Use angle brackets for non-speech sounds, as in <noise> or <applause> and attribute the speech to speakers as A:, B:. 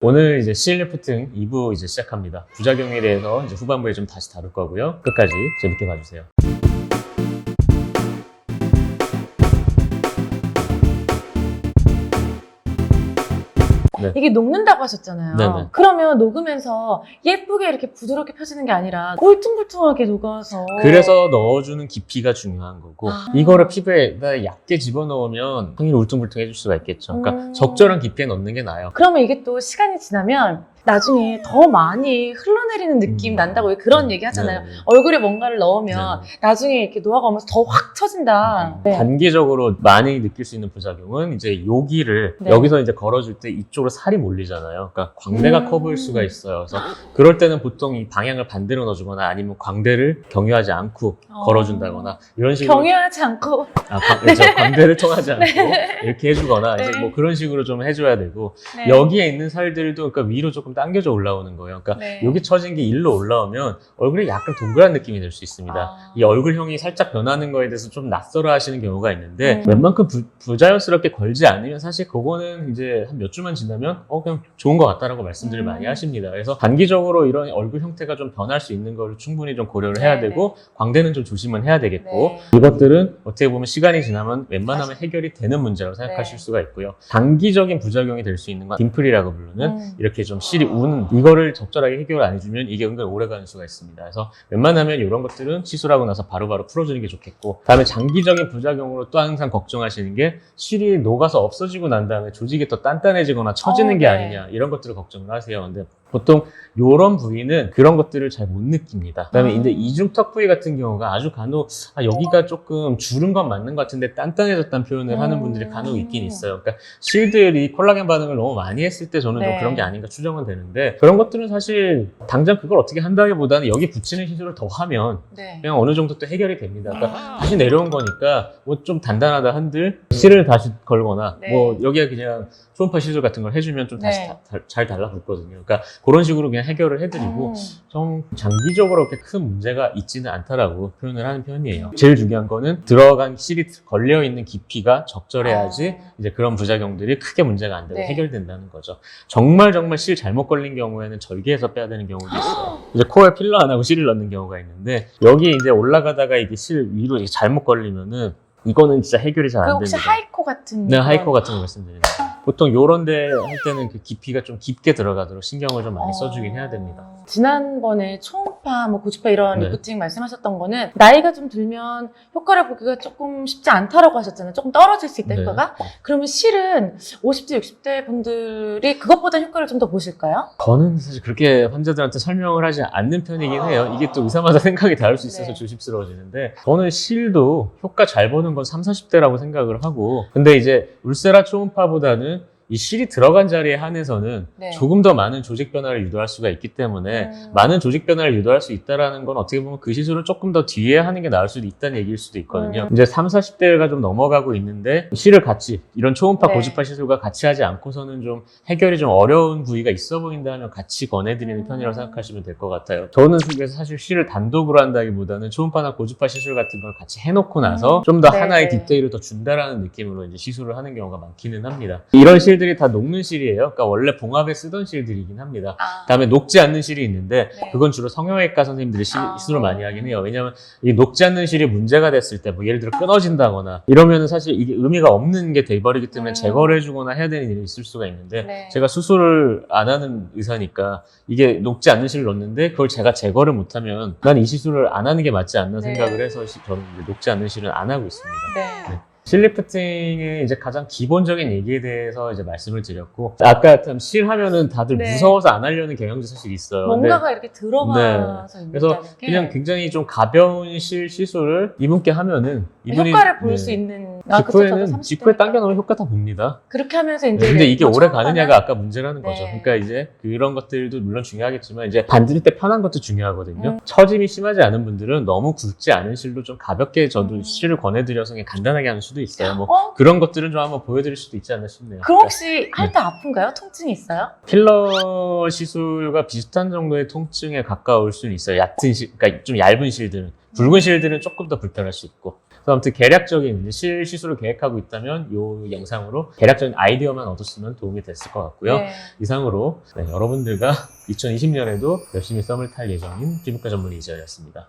A: 오늘 이제 실리프팅 2부 이제 시작합니다. 부작용에 대해서 이제 후반부에 좀 다시 다룰 거고요. 끝까지 재밌게 봐주세요.
B: 이게 녹는다고 하셨잖아요.
A: 네네.
B: 그러면 녹으면서 예쁘게 이렇게 부드럽게 펴지는 게 아니라 울퉁불퉁하게 녹아서.
A: 그래서 넣어주는 깊이가 중요한 거고
B: 아.
A: 이거를 피부에 얇게 집어넣으면 당연히 울퉁불퉁해질 수가 있겠죠. 그러니까
B: 음.
A: 적절한 깊이에 넣는 게 나아요.
B: 그러면 이게 또 시간이 지나면 나중에 더 많이 흘러내리는 느낌
A: 음.
B: 난다고 그런 얘기 하잖아요.
A: 네, 네.
B: 얼굴에 뭔가를 넣으면
A: 네.
B: 나중에 이렇게 노화가 오면서 더확 처진다. 네.
A: 단기적으로 많이 느낄 수 있는 부작용은 이제 여기를
B: 네.
A: 여기서 이제 걸어줄 때 이쪽으로 살이 몰리잖아요. 그러니까 광대가
B: 음.
A: 커보일 수가 있어요. 그래서 그럴 때는 보통 이 방향을 반대로 넣어주거나 아니면 광대를 경유하지 않고
B: 어.
A: 걸어준다거나 이런 식으로
B: 경유하지 않고.
A: 아, 광, 그렇죠. 광대를 통하지 않고
B: 네.
A: 이렇게 해주거나 이제
B: 네.
A: 뭐 그런 식으로 좀 해줘야 되고
B: 네.
A: 여기에 있는 살들도 그러니까 위로 조금 당겨져 올라오는 거예요. 그러니까
B: 네.
A: 여기 처진 게 일로 올라오면 얼굴에 약간 동그란 느낌이 들 수 있습니다.
B: 아.
A: 이 얼굴형이 살짝 변하는 거에 대해서 좀 낯설어 하시는 경우가 있는데
B: 음.
A: 웬만큼 부, 부자연스럽게 걸지 않으면 사실 그거는 이제 한 몇 주만 지나면 어 그냥 좋은 것 같다라고 말씀들을
B: 음.
A: 많이 하십니다. 그래서 단기적으로 이런 얼굴 형태가 좀 변할 수 있는 거를 충분히 좀 고려를 해야
B: 네,
A: 되고 광대는 좀 조심은 해야 되겠고
B: 네.
A: 이것들은 어떻게 보면 시간이 지나면 웬만하면 해결이 되는 문제라고 생각하실
B: 네.
A: 수가 있고요. 단기적인 부작용이 될 수 있는 건 딤플이라고 부르는
B: 음.
A: 이렇게 좀 실이 우는 이거를 적절하게 해결 안 해주면 이게 은근 오래 가는 수가 있습니다. 그래서 웬만하면 이런 것들은 시술하고 나서 바로 바로 풀어주는 게 좋겠고 다음에 장기적인 부작용으로 또 항상 걱정하시는 게 실이 녹아서 없어지고 난 다음에 조직이 더 단단해지거나 처지는
B: 어,
A: 게
B: 네.
A: 아니냐 이런 것들을 걱정을 하세요. 근데 보통 이런 부위는 그런 것들을 잘 못 느낍니다. 그다음에
B: 아.
A: 이제 이중턱 부위 같은 경우가 아주 간혹 아, 여기가 조금 주른 건 맞는 것 같은데 단단해졌다는 표현을 하는
B: 음.
A: 분들이 간혹 있긴 있어요. 그러니까 실들이 콜라겐 반응을 너무 많이 했을 때 저는 좀
B: 네.
A: 그런 게 아닌가 추정은 되는데 그런 것들은 사실 당장 그걸 어떻게 한다기보다는 여기 붙이는 시술을 더 하면
B: 네.
A: 그냥 어느 정도 또 해결이 됩니다. 그러니까 다시 내려온 거니까 뭐 좀 단단하다 한들 실을 다시 걸거나
B: 네.
A: 뭐 여기에 그냥 초음파 시술 같은 걸 해주면 좀 다시
B: 네.
A: 다- 다- 잘 달라붙거든요. 그러니까 그런 식으로 그냥 해결을 해드리고
B: 음.
A: 좀 장기적으로 그렇게 큰 문제가 있지는 않다라고 표현을 하는 편이에요. 제일 중요한 거는 들어간 실이 걸려 있는 깊이가 적절해야지
B: 아.
A: 이제 그런 부작용들이 크게 문제가 안 되고
B: 네.
A: 해결된다는 거죠. 정말 정말 실 잘못 걸린 경우에는 절개해서 빼야 되는 경우도 있어요. 이제 코에 필러 안 하고 실을 넣는 경우가 있는데 여기 이제 올라가다가 이게 실 위로 이렇게 잘못 걸리면은 이거는 진짜 해결이 잘그안
B: 혹시
A: 됩니다.
B: 하이코 같은
A: 네, 하이코 같은 거 말씀드립니다. 보통 요런 데 할 때는 그 깊이가 좀 깊게 들어가도록 신경을 좀 많이 써주긴 해야 됩니다.
B: 어, 지난번에 초 음파, 뭐 고주파 이런
A: 네.
B: 리프팅 말씀하셨던 거는 나이가 좀 들면 효과를 보기가 조금 쉽지 않다라고 하셨잖아요. 조금 떨어질 수 있다
A: 네.
B: 효과가. 그러면 실은 50대, 60대 분들이 그것보다 효과를 좀 더 보실까요?
A: 저는 사실 그렇게 환자들한테 설명을 하지 않는 편이긴 해요. 이게 또 의사마다 생각이 다를 수 있어서
B: 네.
A: 조심스러워지는데 저는 실도 효과 잘 보는 건 3, 40대라고 생각을 하고 근데 이제 울세라 초음파보다는 이 실이 들어간 자리에 한해서는
B: 네.
A: 조금 더 많은 조직 변화를 유도할 수가 있기 때문에
B: 음.
A: 많은 조직 변화를 유도할 수 있다라는 건 어떻게 보면 그 시술을 조금 더 뒤에 하는 게 나을 수도 있다는 얘기일 수도 있거든요.
B: 음.
A: 이제 3, 40대가 좀 넘어가고 있는데 실을 같이 이런 초음파
B: 네.
A: 고주파 시술과 같이 하지 않고서는 좀 해결이 좀 어려운 부위가 있어 보인다면 같이 권해드리는
B: 음.
A: 편이라고 생각하시면 될 것 같아요. 저는 그래서 사실 실을 단독으로 한다기보다는 초음파나 고주파 시술 같은 걸 같이 해놓고 나서
B: 음.
A: 좀더
B: 네.
A: 하나의 디테일을 더 준다라는 느낌으로 이제 시술을 하는 경우가 많기는 합니다. 이런 실 들이 다 녹는 실이에요. 그러니까 원래 봉합에 쓰던 실들이긴 합니다.
B: 아.
A: 그다음에 녹지 않는 실이 있는데
B: 네.
A: 그건 주로 성형외과 선생님들이 시,
B: 아.
A: 시술을 많이 하긴 해요. 왜냐하면 이 녹지 않는 실이 문제가 됐을 때 뭐 예를 들어 끊어진다거나 이러면은 사실 이게 의미가 없는 게 돼버리기 때문에
B: 음.
A: 제거를 해주거나 해야 되는 일이 있을 수가 있는데
B: 네.
A: 제가 수술을 안 하는 의사니까 이게 녹지 않는 실을 넣는데 그걸 제가 제거를 못하면 난 이 시술을 안 하는 게 맞지 않나
B: 네.
A: 생각을 해서 시- 저는 녹지 않는 실은 안 하고 있습니다.
B: 네.
A: 네. 실리프팅의 이제 가장 기본적인 얘기에 대해서 이제 말씀을 드렸고 아까 참 실하면은 다들
B: 네.
A: 무서워서 안 하려는 경향도 사실 있어요.
B: 뭔가가 이렇게 들어가서 있는
A: 네. 그래서
B: 게
A: 그냥 굉장히 좀 가벼운 실 시술을 이분께 하면은 이분이
B: 효과를 볼
A: 네.
B: 수 있는 아,
A: 직후에는
B: 30
A: 직후에
B: 대니까.
A: 당겨 놓으면 효과 다 봅니다.
B: 그렇게 하면서 이제
A: 네, 근데 이게
B: 뭐
A: 오래 가느냐가 아까 문제라는 거죠.
B: 네.
A: 그러니까 이제 그런 것들도 물론 중요하겠지만 이제 반드릴 때 편한 것도 중요하거든요.
B: 음.
A: 처짐이 심하지 않은 분들은 너무 굵지 않은 실로 좀 가볍게 저도
B: 음.
A: 실을 권해드려서 그냥 간단하게 하는 수도 있어요. 뭐
B: 어?
A: 그런 것들은 좀 한번 보여드릴 수도 있지 않나 싶네요.
B: 그럼 혹시 할 때 아픈가요? 통증이 있어요?
A: 필러 시술과 비슷한 정도의 통증에 가까울 수는 있어요. 얕은 실, 그러니까 좀 얇은 실들은. 굵은 실들은 조금 더 불편할 수 있고. 그래서 아무튼 계략적인 실 시술을 계획하고 있다면 이 영상으로 계략적인 아이디어만 얻었으면 도움이 됐을 것 같고요.
B: 네.
A: 이상으로 네, 여러분들과 <laughs> 2020년에도 열심히 썸을 탈 예정인 피부과 전문 이지아였습니다.